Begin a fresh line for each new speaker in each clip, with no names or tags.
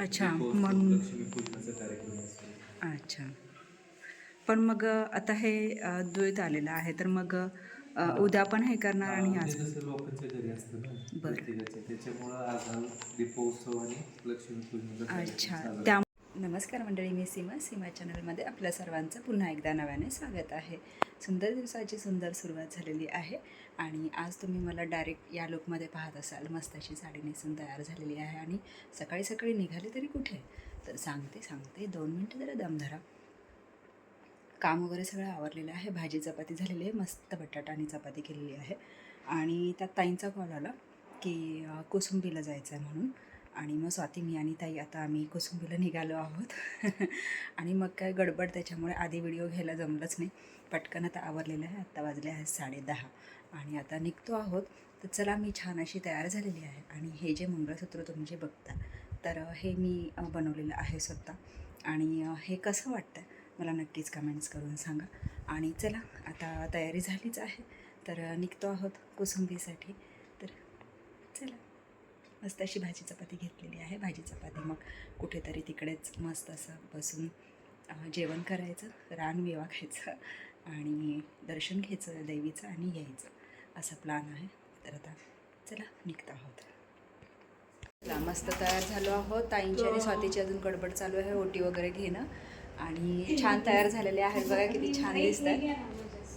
अच्छा, म्हणून- अच्छा. पण मग आता हे द्वैत आलेलं आहे तर मग उद्या पण हे करणार आणि आज
लोकांच्या घरी असतं ना
बरं.
त्याच्यामुळं आज दीपोत्सव आणि
अच्छा. त्या नमस्कार मंडळी मी सीमा. सीमा चॅनलमध्ये आपल्या सर्वांचं पुन्हा एकदा नव्याने स्वागत आहे. सुंदर दिवसाची सुंदर सुरुवात झालेली आहे आणि आज तुम्ही मला डायरेक्ट या लुकमध्ये पाहत असाल. मस्त अशी साडी नेसून तयार झालेली आहे आणि सकाळी सकाळी निघाली तरी कुठे? तर सांगते सांगते. दोन मिनटं जरा दम धरा. काम वगैरे सगळं आवरलेलं आहे. भाजी चपाती झालेली आहे. मस्त बटाटा आणि चपाती केलेली आहे. आणि त्यात ताईंचा कॉल आला की कोसुंबीला जायचं आहे म्हणून. आणि मग स्वाती मी आणि ताई आता आम्ही कोसुंबीला निघालो आहोत. आणि मग काय गडबड त्याच्यामुळे आधी व्हिडिओ घ्यायला जमलंच नाही. पटकन आता आवरलेलं आहे. आत्ता वाजले आहेत साडेदहा आणि आता निघतो आहोत. तर चला मी छान अशी तयार झालेली आहे. आणि हे जे मंगळसूत्र तुम्ही जे बघता तर हे मी बनवलेलं आहे स्वतः. आणि हे कसं वाटतं मला नक्कीच कमेंट्स करून सांगा. आणि चला आता तयारी झालीच आहे. तर निघतो आहोत कुसुंबीसाठी. मस्त अशी भाजी चपाती घेतलेली आहे. भाजी चपाती मग कुठेतरी तिकडेच मस्त असं बसून जेवण करायचं रानमेवा खायचं आणि दर्शन घ्यायचं देवीचं आणि यायचं. असा प्लॅन आहे. तर आता चला निघत आहोत. चला मस्त तयार झालो आहोत. ताईंची आणि स्वातीची अजून गडबड चालू आहे ओटी वगैरे घेणं. आणि छान तयार झालेले आहेत. बघा किती छान दिसत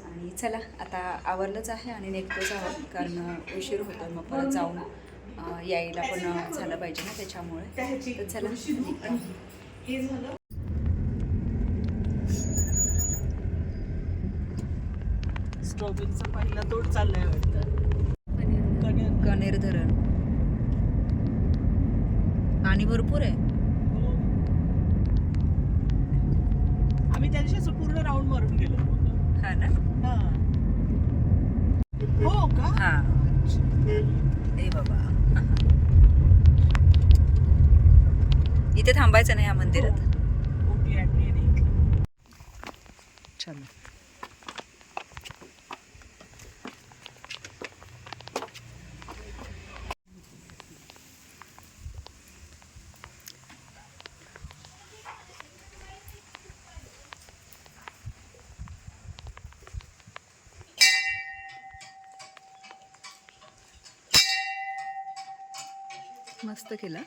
आणि चला आता आवरलंच आहे आणि निघतोच आहोत कारण उशीर होतो मग परत जाऊन यायला पण झालं पाहिजे ना त्याच्यामुळे. तर चला.
स्ट्रॉबेरीचा पहिला तोड चाललाय वाटतं.
कणेर धरण. पाणी भरपूर आहे.
हो. आम्ही त्या दिवशी पूर्ण राऊंड मारून गेलो.
हा ना?
हा. हो का?
हा. ए बाबा. इथे थांबायचं नाही या मंदिरात.
आणि
चला. मस्त केला.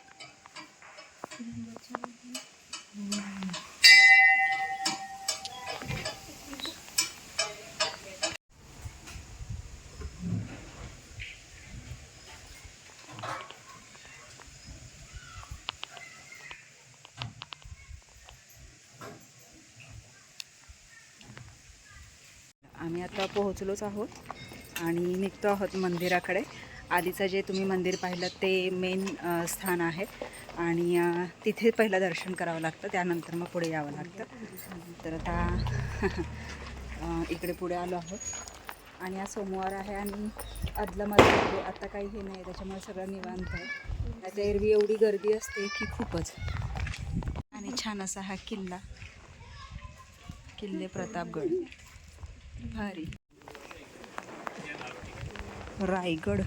आम्ही आता पोहोचलोच आहोत आणि निघतो आहोत मंदिराकडे. आधीचं जे तुम्ही मंदिर पाहिलं ते मेन स्थान आहे. आणि तिथे पहिलं दर्शन करावं लागतं त्यानंतर मग पुढे यावं लागतं. तर आता इकडे पुढे आलो आहोत. आणि आज सोमवार आहे आणि आदलामध्ये आता काही हे नाही त्याच्यामुळे सगळं निवांत आहे. आता एरवी एवढी गर्दी असते की खूपच. आणि छान असा हा किल्ला. किल्ले प्रतापगड. भारी. रायगड.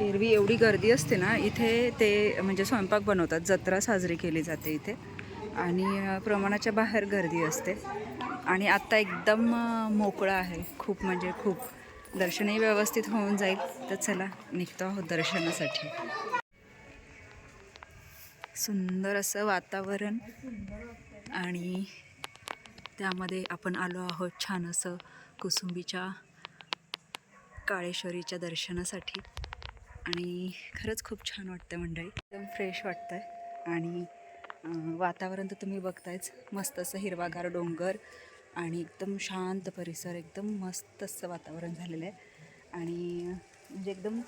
एरवी एवढी गर्दी असते ना इथे ते म्हणजे स्वयंपाक बनवतात जत्रा साजरी केली जाते इथे. आणि प्रमाणाच्या बाहेर गर्दी असते. आणि आत्ता एकदम मोकळं आहे. खूप म्हणजे खूप दर्शनही व्यवस्थित होऊन जाईल. तर चला निघतो आहोत दर्शनासाठी. सुंदर असं वातावरण आणि त्यामध्ये आपण आलो आहोत छान असं कुसुंबीच्या काळेश्वरीच्या दर्शनासाठी. आणि खरंच खूप छान वाटतं मंडळी. एकदम फ्रेश वाटतं आहे आणि वातावरण तर तुम्ही बघतायच. मस्त असं हिरवागार डोंगर आणि एकदम शांत परिसर. एकदम मस्त असं वातावरण झालेलं आहे. आणि म्हणजे एकदम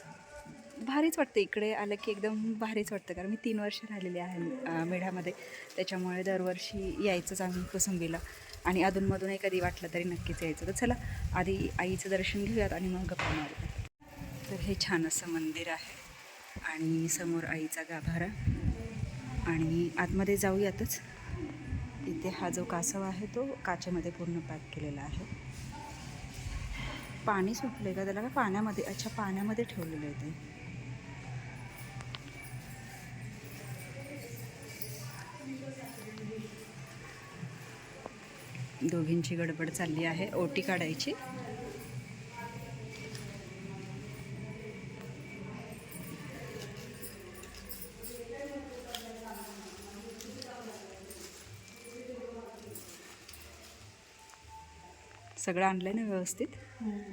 भारीच वाटतं इकडे आलं की एकदम भारीच वाटतं कारण मी तीन वर्ष राहिलेली आहे मेढ्यामध्ये. त्याच्यामुळे दरवर्षी यायचंच आम्ही कोसंबीला आणि अधूनमधूनही कधी वाटलं तरी नक्कीच यायचं. तर चला आधी आईचं दर्शन घेऊयात आणि मग गप्पा मारूया तर हे छान असं मंदिर आहे आणि समोर आईचा गाभारा. आणि आतमध्ये जाऊयातच. इथे हा जो कासव आहे तो काचेमध्ये पूर्ण पॅक केलेला आहे. पाणी सुटलं आहे का त्याला? का पाण्यामध्ये? अच्छा पाण्यामध्ये ठेवलेलं आहे ते. दोघींची गडबड चालली आहे. ओटी काढायची. सगळं आणलं ना व्यवस्थित? हो.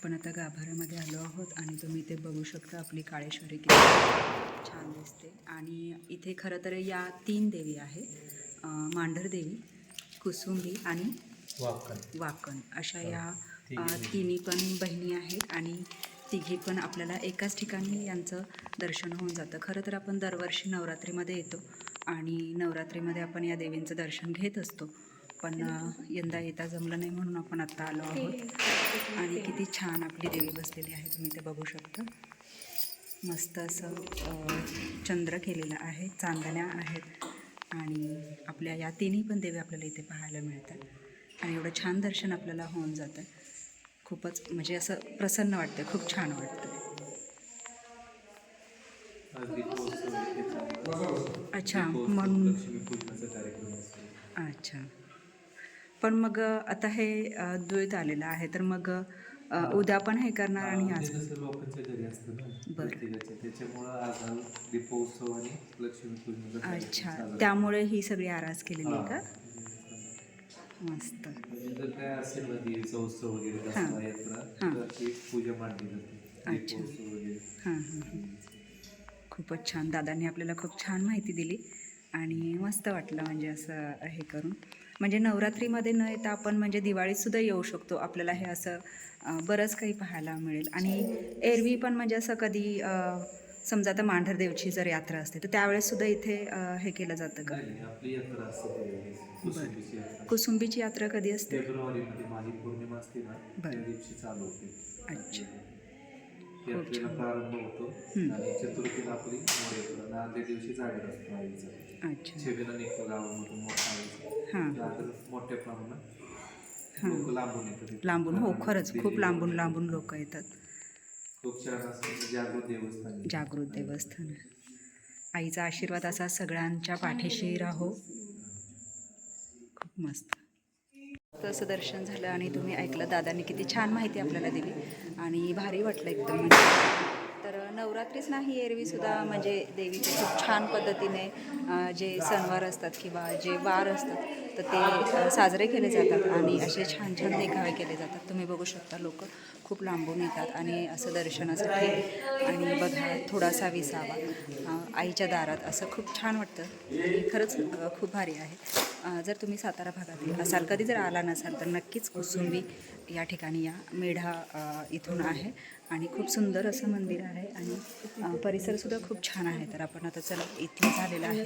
आपण आता गाभाऱ्यामध्ये आलो आहोत आणि तुम्ही ते बघू शकता आपली काळेश्वरी किती छान दिसते. आणि इथे खरं तर या तीन देवी आहे अं, मांढर देवी कुसुंबी आणि
वाकण
वाकण अशा या तिन्ही पण बहिणी आहेत आणि तिघी पण आपल्याला एकाच ठिकाणी यांचं दर्शन होऊन जातं. खरं तर आपण दरवर्षी नवरात्रीमध्ये येतो आणि नवरात्रीमध्ये आपण या देवींचं दर्शन घेत असतो. पण यंदा येता जमलं नाही म्हणून आपण आत्ता आलो आहोत. आणि किती छान आपली देवी बसलेली आहे तुम्ही ते बघू शकता. मस्त असं चंद्र केलेलं आहे चांदण्या आहेत. आणि आपल्या या तिन्ही पण देवी आपल्याला इथे पाहायला मिळतात. आणि एवढं छान दर्शन आपल्याला होऊन जातं. खूपच म्हणजे असं प्रसन्न वाटतं खूप छान वाटतं. अच्छा म्हणून अच्छा. पण मग आता हे द्वैत आलेलं आहे. तर मग उद्या पण हे करणार आणि आज
जसं लोकांच्या घरी असतं ना
बरं.
प्रत्येकाच्या. त्याच्यामुळं आज हा दीपोत्सव आणि
अच्छा. त्यामुळे ही सगळी आरास केलेली आहे. का? मस्त.
म्हणजे जर काय असेल ना देवीचा उत्सव वगैरे. दसरा यात्रा. तर ती पूजा मांडली जाते.
अच्छा.
दीपोत्सव वगैरे.
हां हां. खूपच छान. दादांनी आपल्याला खूप छान माहिती दिली आणि मस्त वाटलं म्हणजे असं हे करून. म्हणजे नवरात्रीमध्ये न येता आपण म्हणजे दिवाळीतसुद्धा येऊ शकतो. आपल्याला हे असं बरंच काही पाहायला मिळेल. आणि एरवी पण म्हणजे असं कधी समजा आता मांढरदेवची जर यात्रा असते तर त्यावेळेससुद्धा इथे हे केलं जातं का?
नाही आपली यात्रा असते त्यावेळेस कुसुंबीची यात्रा.
कधी असते?
फेब्रुवारीमध्ये माघी पौर्णिमा असते ना
बरं.
त्या दिवशी चालू होते.
अच्छा.
यात्रेला प्रारंभ होतो. आणि चतुर्थीला आपली दिवशी असतो आईचा
अच्छा.
गावामधून मोठा
हां.
मोठ्या प्रमाणात
हां.
लांबून येतात इथे.
लांबून हो खरंच खूप लांबून. लांबून लोक येतात.
खूप छान असं जागृत देवस्थान आहे.
जागृत देवस्थान आईचा आशीर्वाद असा सगळ्यांच्या पाठीशी राहो. खूप मस्त. तसं दर्शन झालं आणि तुम्ही ऐकलं. दादांनी किती छान माहिती आपल्याला दिली. आणि भारी वाटलं एकदम. म्हणजे नवरात्रीच नाही एरवीसुद्धा म्हणजे देवीचे खूप छान पद्धतीने जे सणवार असतात किंवा जे वार असतात तर ते साजरे केले जातात आणि असे छान छान देखावे केले जातात. तुम्ही बघू शकता लोक खूप लांबून येतात आणि असं दर्शनासाठी आणि बघा थोडासा विसावा आईच्या दारात असं खूप छान वाटतं. आणि खरंच खूप भारी आहे. जर तुम्ही सातारा भागातील असाल कधी जर आला नसाल तर नक्कीच कुसुंबी या ठिकाणी या मेढा इथून आहे. आणि खूप सुंदर असं मंदिर आहे आणि परिसरसुद्धा खूप छान आहे. तर आपण आता चला इथे झालेलं आहे.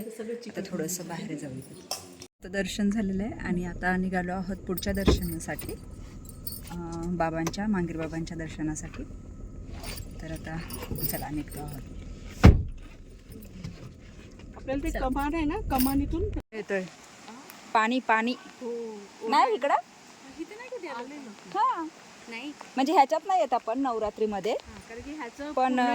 आता थोडंसं बाहेर जाऊ तर दर्शन झालेलं आहे आणि आता निघालो आहोत पुढच्या दर्शनासाठी बाबांच्या मांगीर बाबांच्या दर्शनासाठी. तर आता चला निघतो आहोत.
आपल्याला ते कमान आहे ना? कमानीतून
येतोय. पाणी पाणी. नाही इकडं? हां.
नाही.
म्हणजे ह्याच्यात नाही येत आपण नवरात्रीमध्ये. पण हा,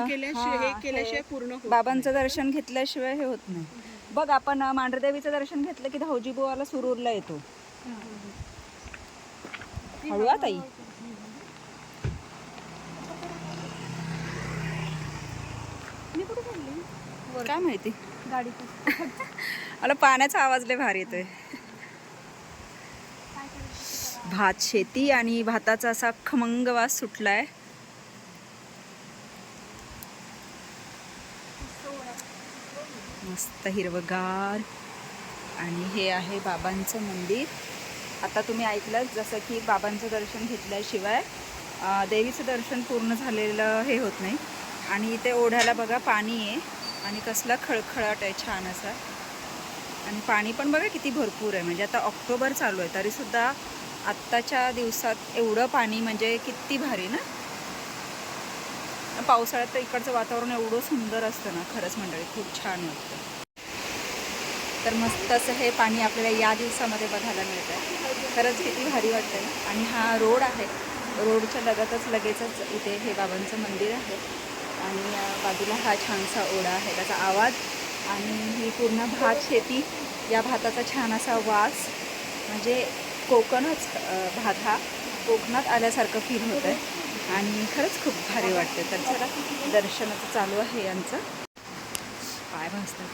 हे
हे बाबांचं दर्शन घेतल्याशिवाय हे होत नाही. बघ आपण मांढरदेवीचं दर्शन घेतलं की धावजी बुवाला सुरूरला येतो. हळू ताई. काय माहिती?
गाडी
मला पाण्याचा आवाज लय भारी येतोय. भात शेती आणि भाताचा असा खमंग वास सुटलाय. मस्त हिरवगार. आणि हे आहे बाबांचं मंदिर. आता तुम्ही ऐकलं जसं की बाबांचं दर्शन घेतल्याशिवाय देवीचं दर्शन पूर्ण झालेलं हे होत नाही. आणि इथे ओढ्याला बघा पाणी आहे आणि कसला खळखळाट आहे छान असा. आणि पाणी पण बघा किती भरपूर आहे. म्हणजे आता ऑक्टोबर चालू आहे तरीसुद्धा आत्ताच्या दिवसात एवढं पाणी म्हणजे किती भारी ना? पावसाळ्यात तर इकडचं वातावरण एवढं सुंदर असतं ना खरंच मंडळी खूप छान वाटतं. तर मस्त असं हे पाणी आपल्याला या दिवसामध्ये बघायला मिळतं आहे खरंच किती भारी वाटतं ना? आणि हा रोड आहे. रोडच्या लगतच लगेचच इथे हे बाबांचं मंदिर आहे. आणि बाजूला हा छानसा ओढा आहे त्याचा आवाज. आणि ही पूर्ण भात शेती या भाताचा छान असा वास. म्हणजे कोकणच भाग हा कोकणात आल्यासारखं फील होतं आहे. आणि खरंच खूप भारी वाटतं तर चला दर्शनाचं चालू आहे यांचं. पाय भासतात.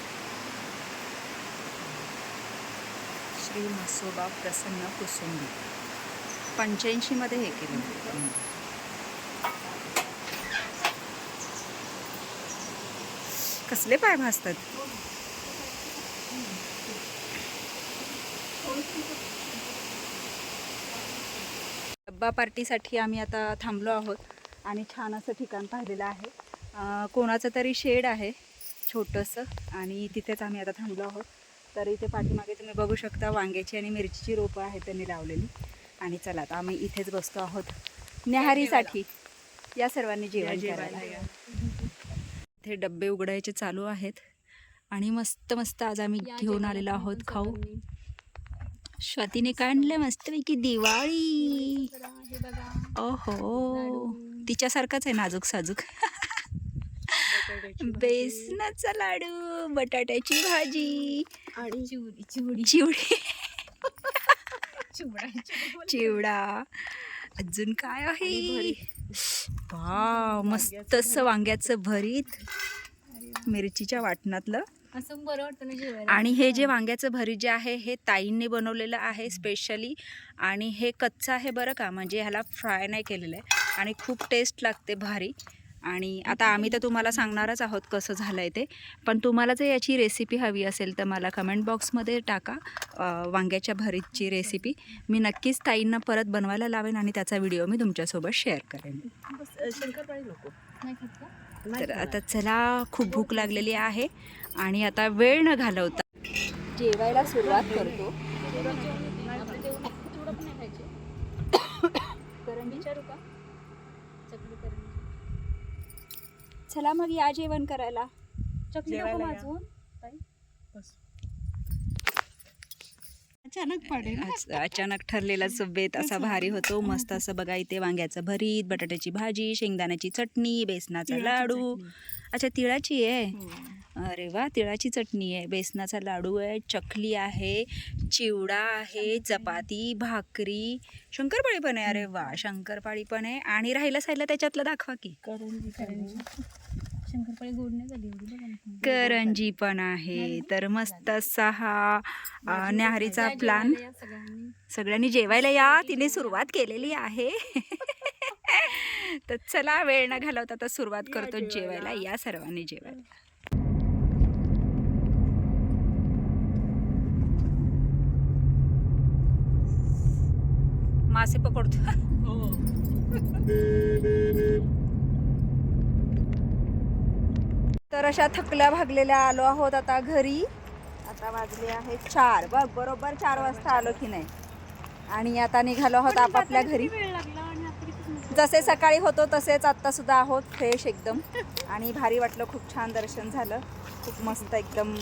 श्री मसोबा प्रसन्न कुसुंबी. पंच्याऐंशीमध्ये हे केलं. कसले पाय भासतात? डब्बा पार्टीसाठी आम्ही आता थांबलो आहोत आणि छान असं ठिकाण पाहिलेलं आहे. कोणाचं तरी शेड आहे छोटंसं आणि तिथेच आम्ही आता थांबलो आहोत. तर इथे पाठीमागे तुम्ही बघू शकता वांग्याची आणि मिरचीची रोपं आहेत त्यांनी लावलेली. आणि चला आता आम्ही इथेच बसतो आहोत. न्याहारीसाठी. या सर्वांनी जेवण करायला. इथे डब्बे उघडायचे चालू आहेत. आणि मस्त मस्त आज आम्ही घेऊन आलेलो आहोत खाऊ. स्वातीने काढलं मस्तपैकी दिवाळी. ओहो. तिच्यासारखाच आहे नाजूक साजूक. बेसनाचा लाडू बटाट्याची भाजी.
आणि चिवडी. चिवडी.
चिवडी. अजून काय आहे? वाव मस्त असं वांग्याचं भरीत. मिरचीच्या वाटणातलं.
असं बरं वाटतं ना जेवायला.
आणि हे जे वांग्याचं भरीत जे आहे हे ताईंनी बनवलेलं आहे स्पेशली आणि हे कच्चं आहे बरं का म्हणजे ह्याला फ्राय नाही केलेलं आहे. आणि खूप टेस्ट लागते भारी. आणि आता आम्ही तर तुम्हाला सांगणारच आहोत कसं झालं आहे ते. पण तुम्हाला जर याची रेसिपी हवी असेल तर मला कमेंट बॉक्समध्ये टाका वांग्याच्या भरीतची रेसिपी मी नक्कीच ताईंना परत बनवायला लावेन आणि त्याचा व्हिडिओ मी तुमच्यासोबत शेअर करेन. तर आता चला खूप भूक लागलेली आहे. आणि आता वेळ न घालवता जेवायला सुरुवात करतो. चला मग या जेवण करायला.
चकली नको अचानक पडेल
अचानक ठरलेला बेत असा भारी होतो. मस्त असं बघा इथे वांग्याचं भरीत बटाट्याची भाजी शेंगदाण्याची चटणी बेसनाचा लाडू. अच्छा तिळाची आहे. अरे वा तिळाची चटणी आहे. बेसनाचा लाडू आहे चकली आहे चिवडा आहे चपाती भाकरी. शंकरपाळी पण आहे. अरे वा शंकरपाळी पण आहे. आणि राहिलं सायला त्याच्यातलं दाखवा की.
करंजी करंजी. शंकरपाळी गोड नाही झाली एवढी बघा ना.
करंजी पण आहे. तर मस्त असा हा न्याहारीचा प्लान
सगळ्यांनी.
सगळ्यांनी जेवायला या. तिने सुरुवात केलेली आहे. तर चला वेळ न घालवता आता सुरुवात करतो जेवायला. या सर्वांनी जेवायला. मासे पकडतो. तर अशा थकल्या भागलेल्या आलो आहोत आता घरी. आता वाजले आहेत चार. बघ बरोबर चार वाजता आलो की नाही. आणि आता निघालो आहोत आपापल्या घरी. जसे सकाळी होतो तसेच आत्ता सुद्धा आहोत फ्रेश एकदम. आणि भारी वाटलं खूप छान दर्शन झालं. खूप मस्त एकदम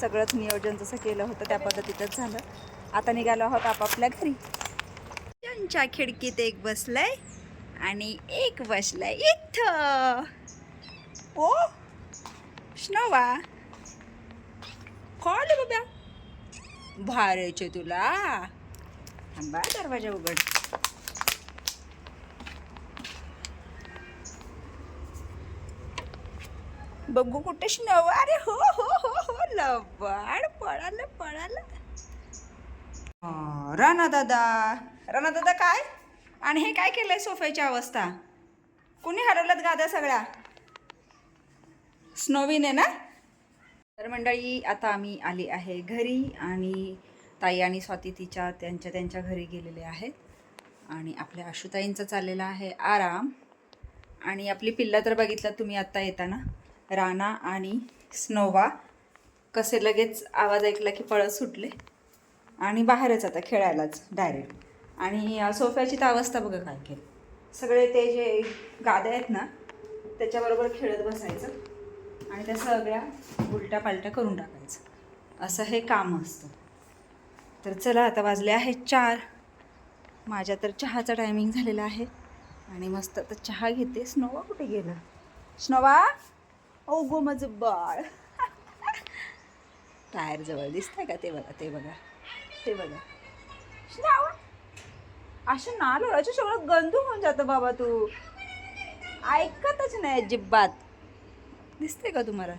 सगळंच नियोजन जसं केलं होतं त्या पद्धतीतच झालं. आता निघालो आहोत आपापल्या घरी. त्यांच्या खिडकीत एक बसलाय आणि एक बसलाय इथं. ओ स्नोवा. कॉल बाबा भारायचे तुला. थांबा दरवाजा उघड. बघू कुठे स्नोवा. अरे हो हो हो हो लबाड पळालं पळालं. राणा दादा. दादा काय? आणि हे काय केलं आहे सोफ्याची अवस्था? कुणी हरवल्यात गाद्या सगळ्या? स्नोवीने ना? तर मंडळी आता आम्ही आली आहे घरी आणि ताई आणि स्वाती तिच्या त्यांच्या त्यांच्या घरी गेलेले आहेत. आणि आपल्या आशुताईंचा चाललेला आहे आराम. आणि आपली पिल्लं तर बघितलं तुम्ही आत्ता येताना राणा आणि स्नोवा. कसे लगेच आवाज ऐकला की पळत सुटले? आणि बाहेरच आता खेळायलाच डायरेक्ट. आणि सोफ्याची तर अवस्था बघा काय केली. सगळे ते जे गाद्या आहेत ना त्याच्याबरोबर खेळत बसायचं आणि त्या सगळ्या उलट्या पालट्या करून टाकायचं. असं हे काम असतं. तर चला आता वाजले आहेत चार. माझ्या तर चहाचा टायमिंग झालेला आहे आणि मस्त आता चहा घेते. स्नोवा कुठे गेलं? स्नोवा? ओ गो माझं बाळ. टायर टायरजवळ दिसतंय का? ते बघा ते बघा ते बघा. स्नोवा असं नालो असं सगळं गंदू होऊन जातं बाबा तू. ऐकतच नाही अजिबात. दिसते का तुम्हाला?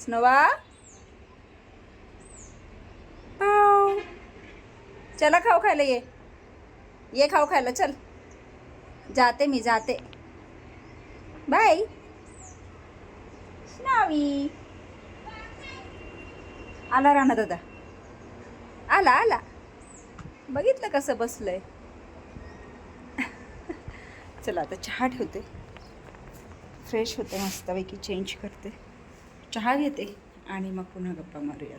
स्नोवा? चला खाऊ खायला ये. ये खाऊ खायला चल. जाते मी जाते. बाय. स्नावी. आला राणा दादा. आला आला. बघितलं कसं बसलंय? चला आता चहा ठेवते. फ्रेश होते मस्तपैकी चेंज करते. चहा घेते आणि मग पुन्हा गप्पा मारूया